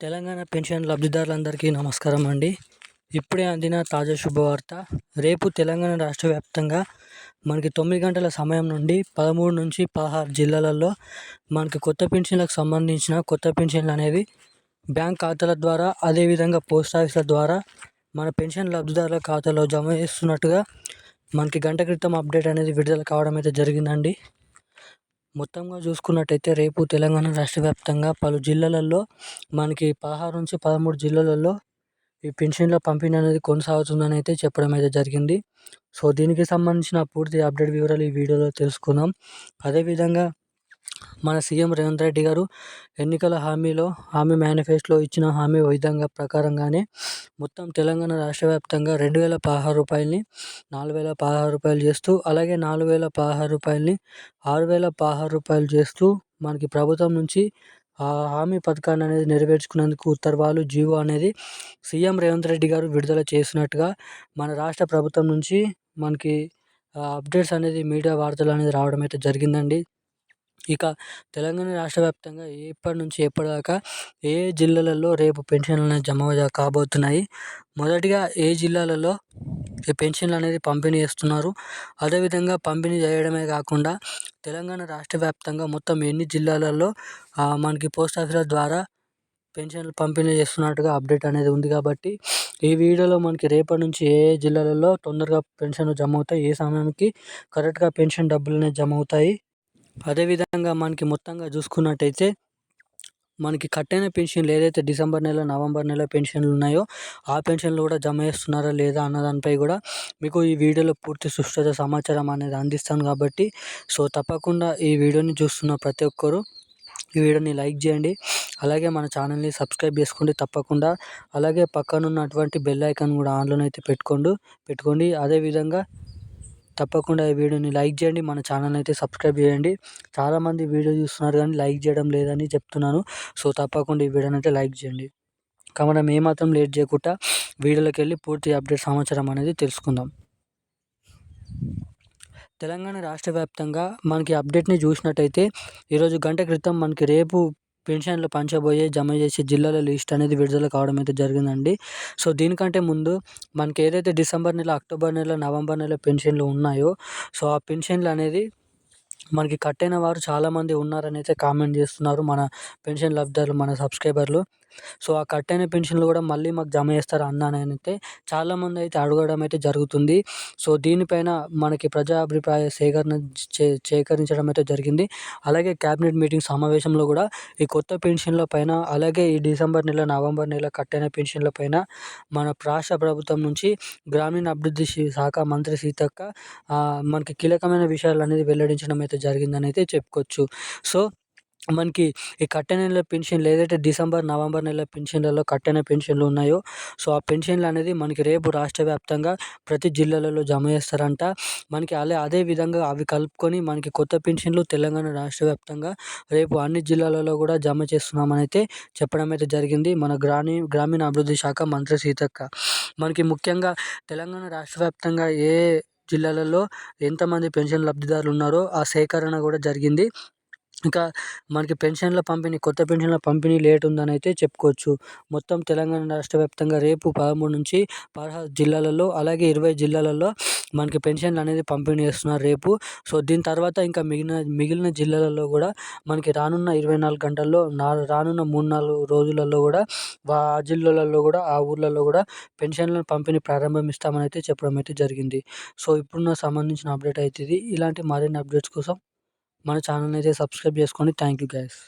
Telangana pension లబ్ధిదారులందరికీ నమస్కారం అండి. ఇప్పుడే అందిన తాజా శుభవార్త. రేపు తెలంగాణ రాష్ట్ర వ్యాప్తంగా మనకి తొమ్మిది గంటల సమయం నుండి పదమూడు నుంచి పదహారు జిల్లాలలో మనకి కొత్త పెన్షన్లకు సంబంధించిన కొత్త పెన్షన్లు అనేవి బ్యాంక్ ఖాతాల ద్వారా అదేవిధంగా పోస్ట్ ఆఫీసుల ద్వారా మన పెన్షన్ లబ్ధిదారుల ఖాతాలో జమ చేస్తున్నట్టుగా మనకి గంట క్రితం అప్డేట్ అనేది విడుదల కావడం అయితే జరిగిందండి. మొత్తంగా చూసుకున్నట్టయితే రేపు తెలంగాణ రాష్ట్ర వ్యాప్తంగా పలు జిల్లాలలో మనకి పదహారు నుంచి పదమూడు జిల్లాలలో ఈ పెన్షన్ల పంపిణీ అనేది కొనసాగుతుందని అయితే చెప్పడం అయితే జరిగింది. సో దీనికి సంబంధించిన పూర్తి అప్డేట్ వివరాలు ఈ వీడియోలో తెలుసుకుందాం. అదేవిధంగా మన సీఎం రేవంత్ రెడ్డి గారు ఎన్నికల హామీలో హామీ మేనిఫెస్టోలో ఇచ్చిన హామీ విధంగా ప్రకారంగానే మొత్తం తెలంగాణ రాష్ట్ర వ్యాప్తంగా రెండు వేల పదహారు రూపాయలని నాలుగు వేల పదహారు రూపాయలు చేస్తూ అలాగే నాలుగు వేల పదహారు రూపాయలని ఆరు వేల పదహారు రూపాయలు చేస్తూ మనకి ప్రభుత్వం నుంచి ఆ హామీ పథకాన్ని అనేది నెరవేర్చుకున్నందుకు ఉత్తర్వులు జీవో అనేది సీఎం రేవంత్ రెడ్డి గారు విడుదల చేసినట్టుగా మన రాష్ట్ర ప్రభుత్వం నుంచి మనకి అప్డేట్స్ అనేది మీడియా వార్తలు అనేది రావడం అయితే జరిగిందండి. ఇక తెలంగాణ రాష్ట్ర వ్యాప్తంగా ఎప్పటి నుంచి ఎప్పటిదాకా ఏ జిల్లాలలో రేపు పెన్షన్లు అనేది జమ కాబోతున్నాయి? మొదటిగా ఏ జిల్లాలలో ఈ పెన్షన్లు అనేది పంపిణీ చేస్తున్నారు? అదేవిధంగా పంపిణీ చేయడమే కాకుండా తెలంగాణ రాష్ట్ర వ్యాప్తంగా మొత్తం ఎన్ని జిల్లాలలో మనకి పోస్ట్ ఆఫీసుల ద్వారా పెన్షన్లు పంపిణీ చేస్తున్నట్టుగా అప్డేట్ అనేది ఉంది కాబట్టి ఈ వీడియోలో మనకి రేపటి నుంచి ఏ ఏ జిల్లాలలో తొందరగా పెన్షన్లు జమ అవుతాయి? ఏ సమయానికి కరెక్ట్గా పెన్షన్ డబ్బులు అనేవి జమ అవుతాయి? అదేవిధంగా మనకి మొత్తంగా చూసుకున్నట్టయితే మనకి కట్టైన పెన్షన్లు ఏదైతే డిసెంబర్ నెల నవంబర్ నెల పెన్షన్లు ఉన్నాయో ఆ పెన్షన్లు కూడా జమ చేస్తున్నారా లేదా అన్న దానిపై కూడా మీకు ఈ వీడియోలో పూర్తి సుష్ట సమాచారం అనేది అందిస్తాను కాబట్టి సో తప్పకుండా ఈ వీడియోని చూస్తున్న ప్రతి ఒక్కరు ఈ వీడియోని లైక్ చేయండి. అలాగే మన ఛానల్ని సబ్స్క్రైబ్ చేసుకోండి తప్పకుండా అలాగే పక్కనున్నటువంటి బెల్ ఐకాన్ కూడా ఆన్లోనైతే పెట్టుకోండి పెట్టుకోండి. అదేవిధంగా తప్పకుండా ఈ వీడియోని లైక్ చేయండి. మన ఛానల్ అయితే సబ్స్క్రైబ్ చేయండి. చాలామంది వీడియో చూస్తున్నారు కానీ లైక్ చేయడం లేదని చెప్తున్నాను. సో తప్పకుండా ఈ వీడియోని అయితే లైక్ చేయండి. కాబట్టి మనం ఏమాత్రం లేట్ చేయకుండా వీడియోలోకి వెళ్ళి పూర్తి అప్డేట్ సమాచారం అనేది తెలుసుకుందాం. తెలంగాణ రాష్ట్ర వ్యాప్తంగా మనకి అప్డేట్ని చూసినట్టయితే ఈరోజు గంట క్రితం మనకి రేపు పెన్షన్లు పంచబోయే జమ చేసే జిల్లాల లిస్ట్ అనేది విడుదల కావడం అయితే జరిగిందండి. సో దీనికంటే ముందు మనకి ఏదైతే డిసెంబర్ నెల అక్టోబర్ నెల నవంబర్ నెల పెన్షన్లు ఉన్నాయో సో ఆ పెన్షన్లు అనేది మనకి కట్టైన వారు చాలామంది ఉన్నారని అయితే కామెంట్ చేస్తున్నారు మన పెన్షన్ లబ్ధిదారులు మన సబ్స్క్రైబర్లు. సో ఆ కట్ అయిన పెన్షన్లు కూడా మళ్ళీ మాకు జమ చేస్తారా అన్నా అని అయితే చాలామంది అయితే అడగడం అయితే జరుగుతుంది. సో దీనిపైన మనకి ప్రజా అభిప్రాయ సేకరణ చే సేకరించడం అయితే జరిగింది. అలాగే క్యాబినెట్ మీటింగ్ సమావేశంలో కూడా ఈ కొత్త పెన్షన్ల పైన అలాగే ఈ డిసెంబర్ నెల నవంబర్ నెల కట్ అయిన పెన్షన్ల పైన మన రాష్ట్ర ప్రభుత్వం నుంచి గ్రామీణ అభివృద్ధి శాఖ మంత్రి సీతక్క మనకి కీలకమైన విషయాలు అనేది వెల్లడించడం అయితే జరిగిందని అయితే చెప్పుకోవచ్చు. సో మనకి ఈ కట్టిన నెల పెన్షన్లు ఏదైతే డిసెంబర్ నవంబర్ నెల పెన్షన్లలో కట్టిన పెన్షన్లు ఉన్నాయో సో ఆ పెన్షన్లు అనేది మనకి రేపు రాష్ట్ర వ్యాప్తంగా ప్రతి జిల్లాలలో జమ చేస్తారంట. మనకి అలా అదే విధంగా అవి కలుపుకొని మనకి కొత్త పెన్షన్లు తెలంగాణ రాష్ట్ర వ్యాప్తంగా రేపు అన్ని జిల్లాలలో కూడా జమ చేస్తున్నామని అయితే చెప్పడం అయితే జరిగింది. మన గ్రామీ గ్రామీణ అభివృద్ధి శాఖ మంత్రి సీతక్క. మనకి ముఖ్యంగా తెలంగాణ రాష్ట్ర వ్యాప్తంగా ఏ జిల్లాలలో ఎంతమంది పెన్షన్ లబ్ధిదారులు ఉన్నారో ఆ సేకరణ కూడా జరిగింది. ఇంకా మనకి పెన్షన్ల పంపిణీ కొత్త పెన్షన్ల పంపిణీ లేట్ ఉందని అయితే చెప్పుకోవచ్చు. మొత్తం తెలంగాణ రాష్ట్ర వ్యాప్తంగా రేపు పదమూడు నుంచి పదహారు జిల్లాలలో అలాగే ఇరవై జిల్లాలలో మనకి పెన్షన్లు అనేది పంపిణీ చేస్తున్నారు రేపు. సో దీని తర్వాత ఇంకా మిగిలిన మిగిలిన జిల్లాలలో కూడా మనకి రానున్న ఇరవై నాలుగు గంటల్లో రానున్న మూడు నాలుగు రోజులలో కూడా ఆ జిల్లాలలో కూడా ఆ ఊర్లలో కూడా పెన్షన్లను పంపిణీ ప్రారంభమిస్తామని అయితే చెప్పడం అయితే జరిగింది. సో ఇప్పుడున్న సంబంధించిన అప్డేట్ అయితే ఇది. ఇలాంటి మరిన్ని అప్డేట్స్ కోసం మన ఛానల్ని అయితే సబ్స్క్రైబ్ చేసుకోండి థ్యాంక్ యూ గైస్